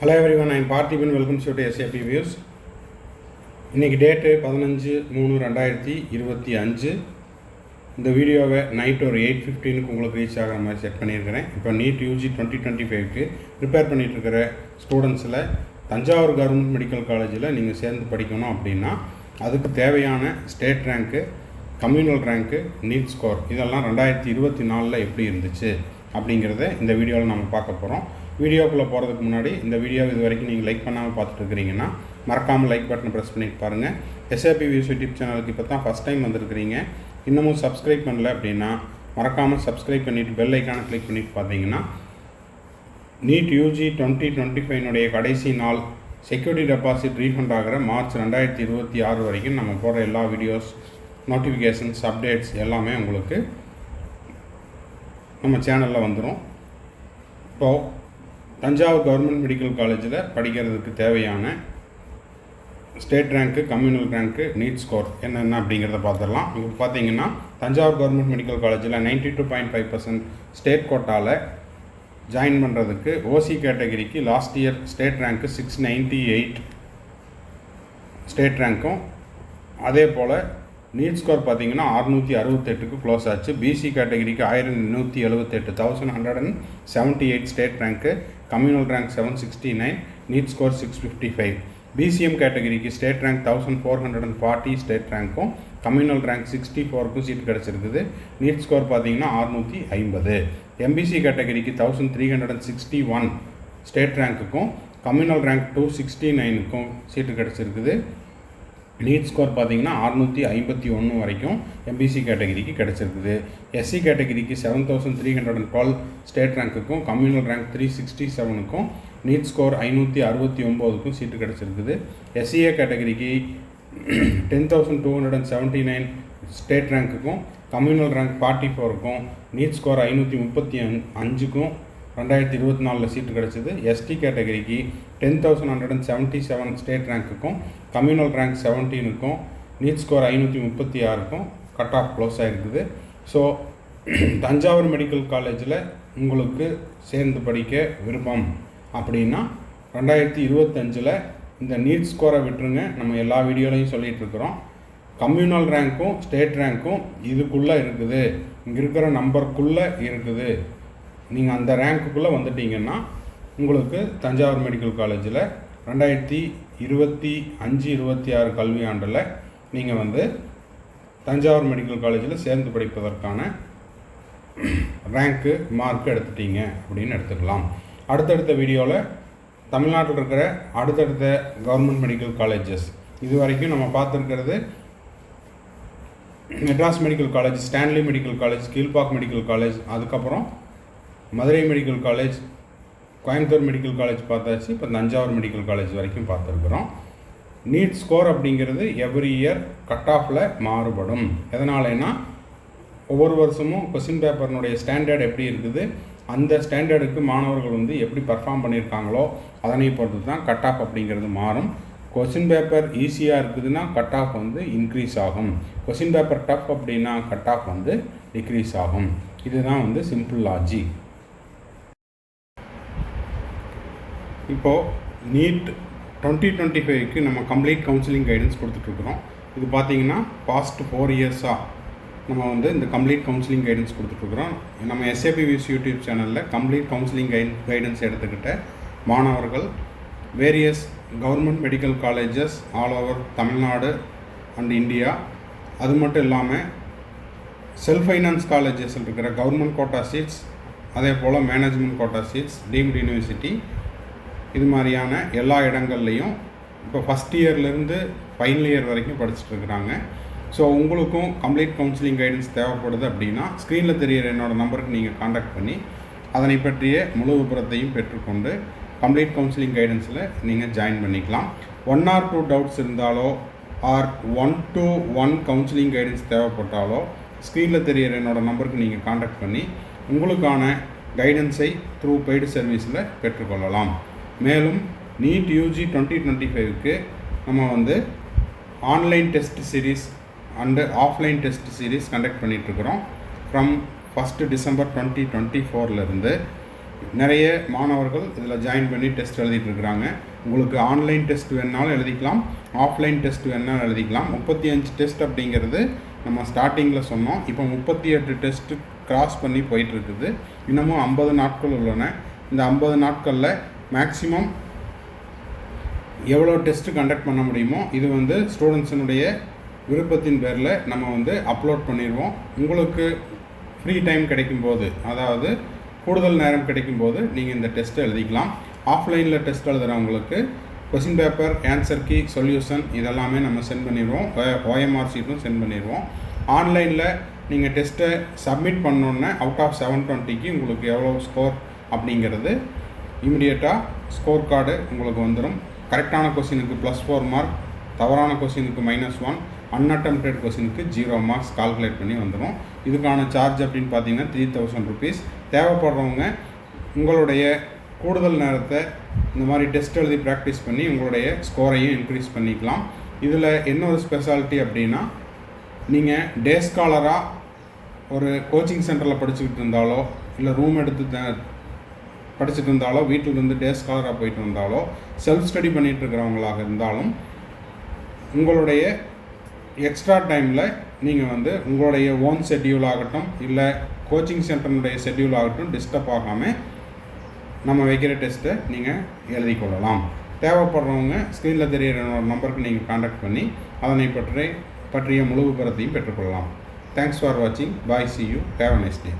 Hello everyone I'm Parthiban welcome to SAP views இன்றைக்கி date பதினஞ்சு மூணு ரெண்டாயிரத்தி இருபத்தி அஞ்சு. இந்த வீடியோவை நைட் ஒரு எயிட் ஃபிஃப்டீனுக்கு உங்களுக்கு ரீச் ஆகிற மாதிரி செட் பண்ணியிருக்கிறேன். இப்போ நீட் யூஜி டுவெண்ட்டி டுவெண்ட்டி ஃபைவ்க்கு ப்ரிப்பேர் பண்ணிகிட்ருக்கிற ஸ்டூடெண்ட்ஸில் தஞ்சாவூர் கவர்மெண்ட் மெடிக்கல் காலேஜில் நீங்கள் சேர்ந்து படிக்கணும் அப்படின்னா அதுக்கு தேவையான state rank communal rank NEET score இதெல்லாம் ரெண்டாயிரத்தி இருபத்தி நாலில் எப்படி இருந்துச்சு அப்படிங்கிறத இந்த வீடியோவில் நம்ம பார்க்க போகிறோம் வீடியோக்குள்ளே போகிறதுக்கு முன்னாடி இந்த வீடியோ இது வரைக்கும் நீங்கள் லைக் பண்ணாமல் பார்த்துட்டு இருக்கிறீங்கன்னா மறக்காமல் லைக் பட்டன் ப்ரெஸ் பண்ணிட்டு பாருங்கள் எஸ்ஏபி வியூஸ் யூடியூப் சேனலுக்கு இப்போ தான் ஃபஸ்ட் டைம் வந்திருக்கிறீங்க. இன்னமும் சப்ஸ்கிரைப் பண்ணல அப்படின்னா மறக்காமல் சப்ஸ்கிரைப் பண்ணிவிட்டு பெல் ஐக்கானை கிளிக் பண்ணிட்டு பார்த்தீங்கன்னா நீட் யூஜி டுவெண்ட்டி டுவெண்ட்டி ஃபைவனுடைய கடைசி நாள் செக்யூரிட்டி டெபாசிட் ரீஃபண்ட் ஆகிற மார்ச் ரெண்டாயிரத்தி இருபத்தி ஆறு வரைக்கும் நம்ம போடுற எல்லா வீடியோஸ் நோட்டிஃபிகேஷன்ஸ் அப்டேட்ஸ் எல்லாமே உங்களுக்கு நம்ம சேனலில் வந்துடும் இப்போது தஞ்சாவூர் கவர்மெண்ட் மெடிக்கல் காலேஜில் படிக்கிறதுக்கு தேவையான state rank communal rank NEET score என்னென்ன அப்படிங்கிறத பார்த்துடலாம். இப்போ பார்த்தீங்கன்னா தஞ்சாவூர் கவர்மெண்ட் மெடிக்கல் காலேஜில் ninety two point five percent state கோட்டாவில் ஜாயின் பண்ணுறதுக்கு ஓசி கேட்டகரிக்கு last year state rank six ninety eight state ரேங்க்கும். அதே போல் நீட் ஸ்கோர் பார்த்தீங்கன்னா அறுநூற்றி அறுபத்தெட்டுக்கு க்ளோஸ் ஆச்சு. பிசி கேட்டகரிக்கு ஆயிரத்தி நூற்றி எழுபத்தெட்டு thousand hundred and seventy eight state rank communal rank seven sixty nine NEET score six fifty five PCM கேட்டகரிக்கு state rank thousand four hundred and forty state ரேங்க்கும் communal rank sixty ஃபோருக்கும் seat கிடச்சிருக்குது. NEET score பார்த்தீங்கன்னா அறுநூற்றி ஐம்பது. MBC கேட்டகரிக்கு thousand three hundred and sixty one state ரேங்க்குக்கும் communal rank two sixty நைனுக்கும் seat கிடச்சிருக்குது. NEET score பார்த்தீங்கன்னா அறுநூற்றி ஐம்பத்தி ஒன்று வரைக்கும் எம்பிசி கேட்டகிரிக்கு கிடச்சிருக்குது. SC கேட்டகிரிக்கு seven thousand three hundred and twelve state ரேங்க்குக்கும் communal rank three sixty செவனுக்கும் நீட் ஸ்கோர் ஐநூற்றி அறுபத்தி ஒம்போதுக்கும் சீட்டு கிடச்சிருக்குது. SCA கேட்டகிரிக்கு ten thousand two hundred and seventy nine state ரேங்க்குக்கும் communal rank forty ஃபோருக்கும் நீட் ஸ்கோர் ஐநூற்றி முப்பத்தி அஞ்சுக்கும் ரெண்டாயிரத்தி இருபத்தி நாலில் சீட்டு கிடச்சிது. எஸ்டி கேட்டகரிக்கு ten thousand hundred and seventy seven state ரேங்க்குக்கும் communal rank செவன்டீனுக்கும் நீட் ஸ்கோர் ஐநூற்றி முப்பத்தி ஆறுக்கும் கட் ஆஃப் க்ளோஸ் ஆகிருக்குது ஸோ தஞ்சாவூர் மெடிக்கல் காலேஜில் உங்களுக்கு சேர்ந்து படிக்க விருப்பம். அப்படின்னா ரெண்டாயிரத்தி இருபத்தஞ்சில் இந்த நீட் ஸ்கோரை விட்டுருங்க. நம்ம எல்லா வீடியோலையும் சொல்லிகிட்டு இருக்கிறோம் கம்யூனல் ரேங்க்கும் ஸ்டேட் ரேங்க்கும் இதுக்குள்ளே இருக்குது. இங்கே இருக்கிற நம்பருக்குள்ளே இருக்குது. நீங்கள் அந்த ரேங்க்குள்ளே வந்துட்டீங்கன்னா உங்களுக்கு தஞ்சாவூர் மெடிக்கல் காலேஜில் ரெண்டாயிரத்தி இருபத்தி அஞ்சு இருபத்தி ஆறு கல்வியாண்டில் நீங்கள் வந்து தஞ்சாவூர் மெடிக்கல் காலேஜில் சேர்ந்து படிப்பதற்கான ரேங்க்கு மார்க் எடுத்துட்டீங்க அப்படின்னு எடுத்துக்கலாம். அடுத்தடுத்த வீடியோவில் தமிழ்நாட்டில் இருக்கிற அடுத்தடுத்த கவர்மெண்ட் மெடிக்கல் காலேஜஸ் இது வரைக்கும் நம்ம பார்த்துருக்கிறது Madras medical college Stanley medical college Kilpauk medical college அதுக்கப்புறம் Madurai medical college Coimbatore medical college பார்த்தாச்சு இப்போ தஞ்சாவூர் மெடிக்கல் காலேஜ் வரைக்கும் பார்த்துருக்குறோம். நீட் ஸ்கோர் அப்படிங்கிறது எவ்ரி இயர் கட் ஆஃபில் மாறுபடும். எதனாலனா ஒவ்வொரு வருஷமும் கொஸ்டின் பேப்பர்னுடைய ஸ்டாண்டர்ட் எப்படி இருக்குது அந்த ஸ்டாண்டர்டுக்கு மாணவர்கள் வந்து எப்படி பர்ஃபார்ம் பண்ணியிருக்காங்களோ அதனை பொறுத்து தான் கட் ஆஃப் அப்படிங்கிறது மாறும். கொஸ்டின் பேப்பர் ஈஸியாக இருக்குதுன்னா கட் ஆஃப் வந்து இன்க்ரீஸ் ஆகும். கொஸ்டின் பேப்பர் டஃப் அப்படின்னா கட் ஆஃப் வந்து டிக்ரீஸ் ஆகும். இதுதான் வந்து சிம்பிள் லாஜிக் இப்போது நீட் டுவெண்ட்டி டுவெண்ட்டி ஃபைவ்க்கு நம்ம கம்ப்ளீட் கவுன்சிலிங் கைடன்ஸ் கொடுத்துட்ருக்குறோம். இது பார்த்தீங்கன்னா பாஸ்ட் ஃபோர் இயர்ஸாக நம்ம வந்து இந்த கம்ப்ளீட் கவுன்சிலிங் கைடன்ஸ் கொடுத்துட்ருக்குறோம். நம்ம எஸ்ஏபி வியூஸ் யூடியூப் சேனலில் கம்ப்ளீட் கவுன்சிலிங் கைட் கைடன்ஸ் எடுத்துக்கிட்ட மாணவர்கள் various government medical colleges all over Tamil Nadu and India அது மட்டும் இல்லாமல் செல்ஃப் ஃபைனான்ஸ் காலேஜஸில் இருக்கிற கவர்மெண்ட் கோட்டா சீட்ஸ் அதே போல் management quota seats deemed university இது மாதிரியான எல்லா இடங்கள்லையும் இப்போ ஃபஸ்ட் இயர்லேருந்து ஃபைனல் இயர் வரைக்கும் படிச்சுட்டு இருக்கிறாங்க. ஸோ உங்களுக்கும் கம்ப்ளீட் கவுன்சிலிங் கைடன்ஸ் தேவைப்படுது அப்படின்னா ஸ்க்ரீனில் தெரியிற என்னோடய நம்பருக்கு நீங்கள் காண்டாக்ட் பண்ணி அதனை பற்றிய முழு விபரத்தையும் பெற்றுக்கொண்டு கம்ப்ளீட் கவுன்சிலிங் கைடன்ஸில் நீங்கள் ஜாயின் பண்ணிக்கலாம். ஒன் ஆர் டூ டவுட்ஸ் இருந்தாலோ or one to one counselling guidance தேவைப்பட்டாலோ ஸ்க்ரீனில் தெரியிற என்னோடய நம்பருக்கு நீங்கள் காண்டாக்ட் பண்ணி உங்களுக்கான கைடன்ஸை த்ரூ பெய்டு சர்வீஸில் பெற்றுக்கொள்ளலாம். மேலும் நீட் யூஜி டுவெண்ட்டி டுவெண்ட்டி ஃபைவ்க்கு நம்ம வந்து online test series and offline test series conduct பண்ணிகிட்ருக்குறோம் from first December twenty twenty ஃபோர்லேருந்து நிறைய மாணவர்கள் இதில் ஜாயின் பண்ணி டெஸ்ட் எழுதிட்டு இருக்கிறாங்க உங்களுக்கு ஆன்லைன் டெஸ்ட் வேணாலும் எழுதிக்கலாம் ஆஃப்லைன் டெஸ்ட் வேணாலும் எழுதிக்கலாம். முப்பத்தி அஞ்சு டெஸ்ட் அப்படிங்கிறது நம்ம ஸ்டார்டிங்கில் சொன்னோம். இப்போ முப்பத்தி எட்டு டெஸ்ட்டு கிராஸ் பண்ணி போயிட்டுருக்குது. இன்னமும் ஐம்பது நாட்கள் உள்ளன. இந்த ஐம்பது நாட்களில் மேக்ஸிமம் எவ்வளோ டெஸ்ட்டு கண்டக்ட் பண்ண முடியுமோ இது வந்து ஸ்டூடெண்ட்ஸினுடைய விருப்பத்தின் பேரில் நம்ம வந்து அப்லோட் பண்ணிடுவோம். உங்களுக்கு ஃப்ரீ டைம் கிடைக்கும்போது அதாவது கூடுதல் நேரம் கிடைக்கும்போது நீங்கள் இந்த டெஸ்ட்டை எழுதிக்கலாம். ஆஃப்லைனில் test எழுதுகிறவங்களுக்கு question paper answer key solution இதெல்லாமே நம்ம சென்ட் பண்ணிடுவோம். ஓஎம்ஆர் ஷீட்டும் சென்ட் பண்ணிடுவோம். ஆன்லைனில் நீங்கள் டெஸ்ட்டை சப்மிட் பண்ணோன்னே அவுட் ஆஃப் செவன் டுவெண்ட்டிக்கு உங்களுக்கு எவ்வளோ ஸ்கோர் அப்படிங்கிறது இமிடியேட்டாக ஸ்கோர் கார்டு உங்களுக்கு வந்துடும் கரெக்டான கொஸ்டினுக்கு ப்ளஸ் ஃபோர் மார்க் தவறான கொஸ்டினுக்கு மைனஸ் ஒன் அன்அட்டம்ப்டட் கொஸ்டினுக்கு ஜீரோ மார்க்ஸ் கால்குலேட் பண்ணி வந்துடும் இதுக்கான சார்ஜ் அப்படின்னு பார்த்தீங்கன்னா த்ரீ தௌசண்ட் ருபீஸ் தேவைப்படுறவங்க உங்களுடைய கூடுதல் நேரத்தை இந்த மாதிரி டெஸ்ட் எழுதி ப்ராக்டிஸ் பண்ணி உங்களுடைய ஸ்கோரையும் இன்க்ரீஸ் பண்ணிக்கலாம். இதில் என்ன ஒரு ஸ்பெஷாலிட்டி அப்படின்னா நீங்கள் டே ஸ்காலராக ஒரு கோச்சிங் சென்டரில் படிச்சுக்கிட்டு இருந்தாலோ இல்லை ரூம் எடுத்து த- படிச்சுட்டு இருந்தாலோ வீட்டில் இருந்து டே ஸ்காலராக போயிட்டு இருந்தாலோ செல்ஃப் ஸ்டடி பண்ணிட்டு இருக்கிறவங்களாக இருந்தாலும் உங்களுடைய எக்ஸ்ட்ரா டைமில் நீங்கள் வந்து உங்களுடைய ஓன் ஷெட்யூல் ஆகட்டும் இல்லை கோச்சிங் சென்டருடைய ஷெட்யூல் ஆகட்டும் டிஸ்டர்ப் ஆகாமல் நம்ம வைக்கிற டெஸ்ட்டை நீங்கள் எழுதி கொள்ளலாம். தேவைப்படுறவங்க ஸ்க்ரீனில் தெரிகிற நம்பருக்கு நீங்கள் காண்டாக்ட் பண்ணி அதனை பற்றி பற்றிய முழு விபரத்தையும் பெற்றுக்கொள்ளலாம் தேங்க்ஸ் ஃபார் வாட்சிங் bye see you have nice day